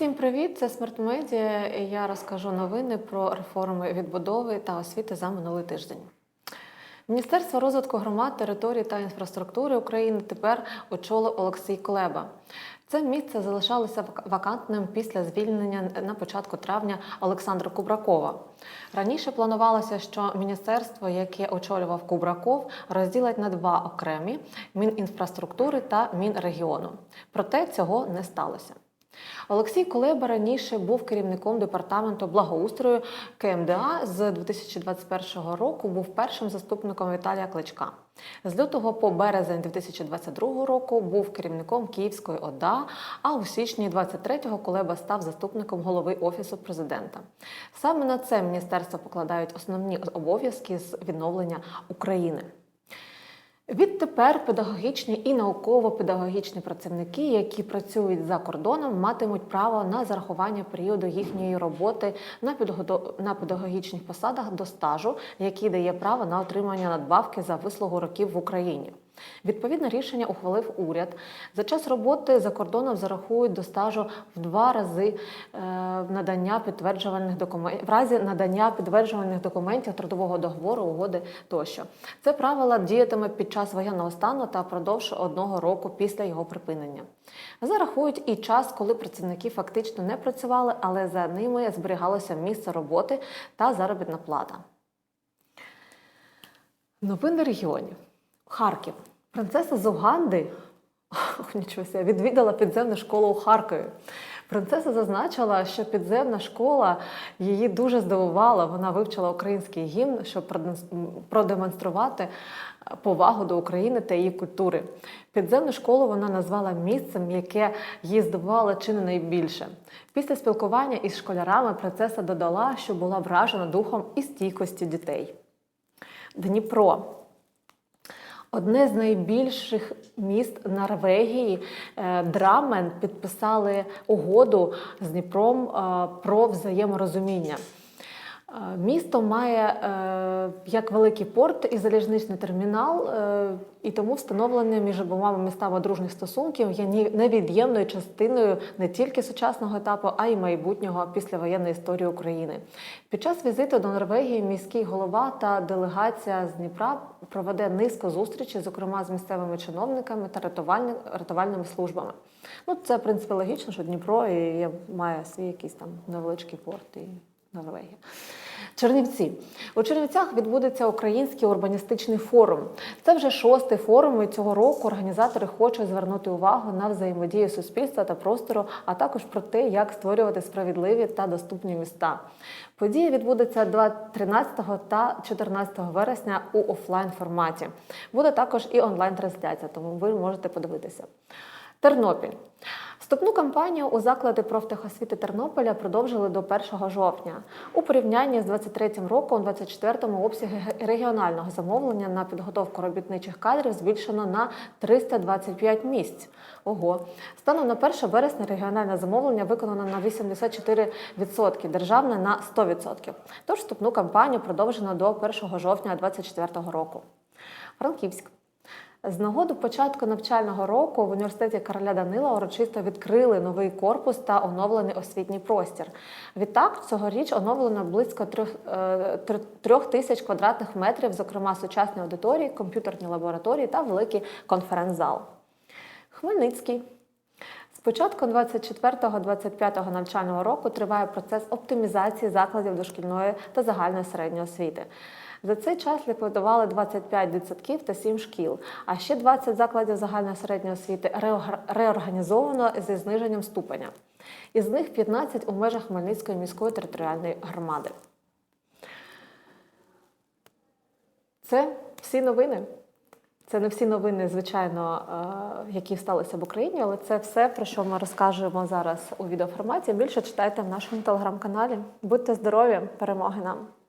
Всім привіт! Це Смарт Медіа. і Я розкажу новини про реформи відбудови та освіти за минулий тиждень. Міністерство розвитку громад, територій та інфраструктури України тепер очолив Олексій Колеба. Це місце залишалося вакантним після звільнення на початку травня Олександра Кубракова. Раніше планувалося, що міністерство, яке очолював Кубраков, розділять на два окремі Мінінфраструктури та Мінрегіону. Проте цього не сталося. Олексій Колеба раніше був керівником департаменту благоустрою КМДА з 2021 року. Був першим заступником Віталія Кличка. З лютого по березень 2022 року був керівником Київської ОДА. А у січні 23-го Колеба став заступником голови офісу президента. Саме на це міністерство покладають основні обов'язки з відновлення України. Відтепер педагогічні і науково-педагогічні працівники, які працюють за кордоном, матимуть право на зарахування періоду їхньої роботи на на педагогічних посадах до стажу, який дає право на отримання надбавки за вислугу років в Україні. Відповідне рішення ухвалив уряд. За час роботи за кордоном зарахують до стажу в два рази е, надання підтверджувальних документів в разі надання підтверджувальних документів трудового договору, угоди тощо. Це правило діятиме під час воєнного стану та впродовж одного року після його припинення. Зарахують і час, коли працівники фактично не працювали, але за ними зберігалося місце роботи та заробітна плата. Новини регіонів. Харків. Принцеса з Уганди ох, нічого себе, відвідала підземну школу у Харкові. Принцеса зазначила, що підземна школа її дуже здивувала. Вона вивчила український гімн, щоб продемонструвати повагу до України та її культури. Підземну школу вона назвала місцем, яке її здивувало чи не найбільше. Після спілкування із школярами принцеса додала, що була вражена духом і стійкості дітей. Дніпро. Одне з найбільших міст Норвегії е, Драмен підписали угоду з Дніпром е, про взаєморозуміння. Місто має е, як великий порт і залізничний термінал, е, і тому встановлення між обома містами дружніх стосунків є невід'ємною частиною не тільки сучасного етапу, а й майбутнього післявоєнної історії України. Під час візиту до Норвегії міський голова та делегація з Дніпра проведе низку зустрічей, зокрема з місцевими чиновниками та рятувальни- рятувальними службами. Ну, це в принципі логічно, що Дніпро і має свій якийсь там невеличкий порт і Норвегія. Чернівці у Чернівцях відбудеться український урбаністичний форум. Це вже шостий форум. і Цього року організатори хочуть звернути увагу на взаємодію суспільства та простору, а також про те, як створювати справедливі та доступні міста. Подія відбудеться 2 13 та 14 вересня у офлайн форматі. Буде також і онлайн-трансляція, тому ви можете подивитися. Тернопіль. Вступну кампанію у заклади профтехосвіти Тернополя продовжили до 1 жовтня. У порівнянні з 23 роком, у 24-му обсяги регіонального замовлення на підготовку робітничих кадрів збільшено на 325 місць. Ого, станом на 1 вересня регіональне замовлення виконано на 84%, державне на 100%. Тож вступну кампанію продовжено до 1 жовтня 2024 року. Франківськ. З нагоду початку навчального року в університеті короля Данила урочисто відкрили новий корпус та оновлений освітній простір. Відтак, цьогоріч оновлено близько трьох, е, трьох тисяч квадратних метрів, зокрема сучасні аудиторії, комп'ютерні лабораторії та великий конференц-зал. Хмельницький. З початку 24-25 навчального року триває процес оптимізації закладів дошкільної та загальної середньої освіти. За цей час ліквідували 25 дитсадків та 7 шкіл, а ще 20 закладів загальної середньої освіти реорганізовано зі зниженням ступеня. Із них 15 у межах Хмельницької міської територіальної громади. Це всі новини. Це не всі новини, звичайно, е, які сталися в Україні, але це все, про що ми розкажемо зараз у відеоформаті. Більше читайте в нашому телеграм-каналі. Будьте здорові! Перемоги нам!